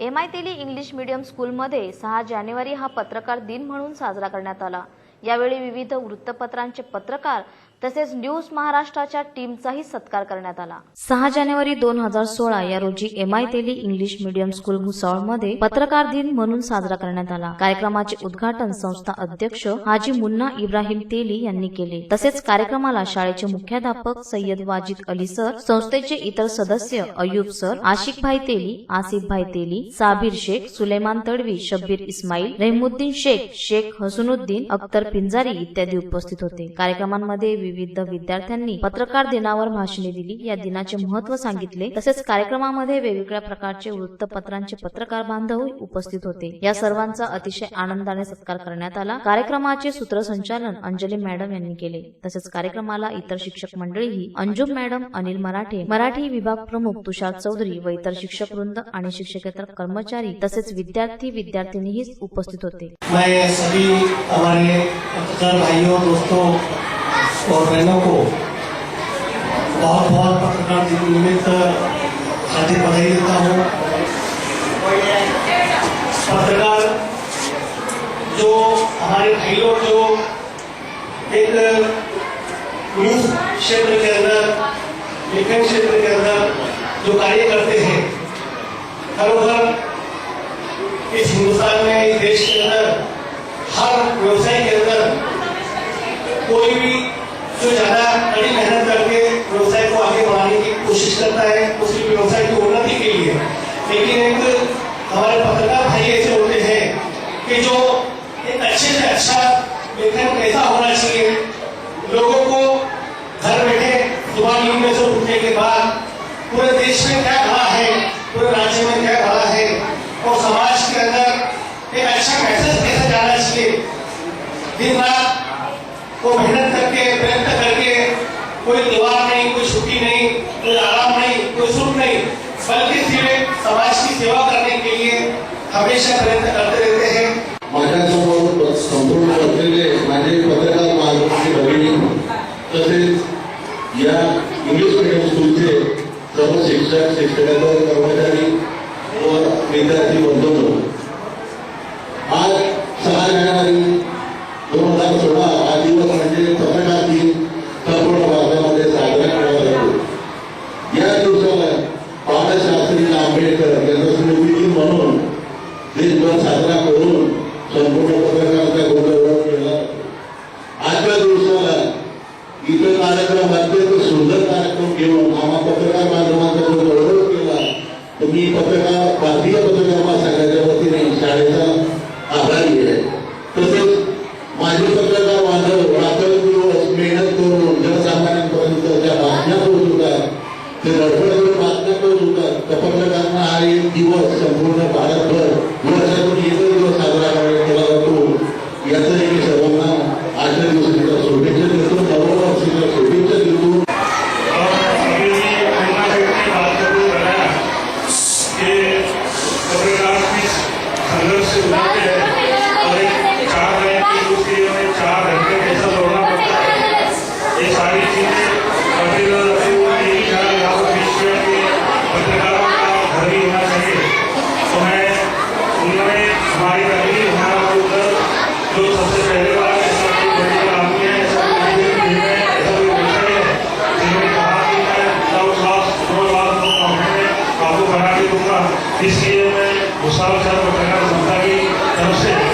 M I Teli English medium स्कूलमध्ये सहा जानेवारी हा पत्रकार दिन म्हणून साजरा करण्यात आला. यावेळी विविध वृत्तपत्रांचे पत्रकार तसेच न्यूज महाराष्ट्राच्या टीमचाही सत्कार करण्यात आला. सहा जानेवारी दोन हजार सोळा या रोजी M I Teli English medium school भुसावळमध्ये पत्रकार दिन म्हणून साजरा करण्यात आला. कार्यक्रमाचे उद्घाटन संस्था अध्यक्ष हाजी मुन्ना इब्राहिम तेली यांनी केले. तसेच कार्यक्रमाला शाळेचे मुख्याध्यापक सय्यद वाजिद अली सर संस्थेचे इतर सदस्य अयुब सर आशिक भाई तेली आसिफ भाई तेली साबिर शेख सुलेमान तडवी शब्बीर इस्माईल रेहमुद्दीन शेख शेख हसनुद्दीन अख्तर पिंजारी इत्यादी उपस्थित होते. कार्यक्रमांमध्ये विविध विद्यार्थ्यांनी पत्रकार दिनावर भाषणे दिली. या दिनाचे महत्त्व सांगितले. तसेच कार्यक्रमामध्ये वेगवेगळ्या प्रकारचे वृत्तपत्रांचे पत्रकार बांधव उपस्थित होते. या सर्वांचा अतिशय आनंदाने सत्कार करण्यात आला. कार्यक्रमाचे सूत्रसंचालन अंजली मॅडम यांनी केले. तसेच कार्यक्रमाला इतर शिक्षक मंडळीही अंजुम मॅडम अनिल मराठे मराठी विभाग प्रमुख तुषार चौधरी व इतर शिक्षक वृंद आणि शिक्षकेतर कर्मचारी तसेच विद्यार्थी विद्यार्थिनीही उपस्थित होते. मैं सभी हमारे पत्रकार भाइयों, दोस्तों और बहनों को बहुत बहुत पत्रकार दिन निमित्त हार्दिक बधाई देता हूँ। पत्रकार जो हमारे भाई लोग जो एक न्यूज़ क्षेत्र के अंदर, लेखन क्षेत्र के अंदर जो कार्य करते हैं, हर उधर इस हिंदुस्तान में, इस देश के अंदर हर व्यवसाय के अंदर कोई भी जो ज़्यादा कड़ी मेहनत करके व्यवसाय को आगे बढ़ाने की कोशिश करता है उसकी व्यवसाय की उन्नति के लिए। लेकिन एक हमारे पत्रकार भाई ऐसे होते हैं कि जो एक अच्छे से अच्छा लेखन कैसा होना चाहिए, लोगों को घर बैठे सुबह नींद में से उठने के बाद पूरे देश में क्या भला है, पूरे राज्य में क्या भला है, और समाज के अंदर एक अच्छा मैसेज कैसे जाना चाहिए, दिन रात वो मेहनत आराम नहीं बल्कि सिर्फ़ समाज की सेवा करने के लिए हमेशा प्रयत्न करते रहते हैं। संपूर्ण बसलेले माझे पत्रकार तसेच या इंग्लिश स्कूलचे सर्व शिक्षक कर्मचारी व विद्यार्थी बंधूंनो, आज सहा जानेवारी दोन हज़ार सोळा हा दिवस म्हणजे पत्रकार साजरा करून संपूर्ण पत्रकारांचा गोंधळ केला आजच्या दिवसाला इतर कार्यक्रम अत्यंत सुंदर कार्यक्रम घेऊन आम्हा पत्रकार बांधवांचा जो गौरव केला तर मी पत्रकार भारतीय पत्रकार महासंघाच्या वतीने शाळेचा आभारी आहे. तसेच माझे पत्रकार बांधव रात्रंदिवस मेहनत करून जनसामान्यांपर्यंत ज्या बातम्या पोहोचवतात ते धडपड बातम्या पोहोचवतात. त्या पत्रकारांना हा एक दिवस पत्रकार की संघर्ष से उभरते हैं और एक चार की चार पड़ता है ये सारी चीज़ें यही ख्याल यहाँ पर पेश किया कि पत्रकारों का घर ही होना चाहिए तो मैं उन्होंने हमारी पहली हमारा उधर जो सबसे पहले ऐसा ભૂસાવલ સાહેબ પટેલના સંસ્થાની છે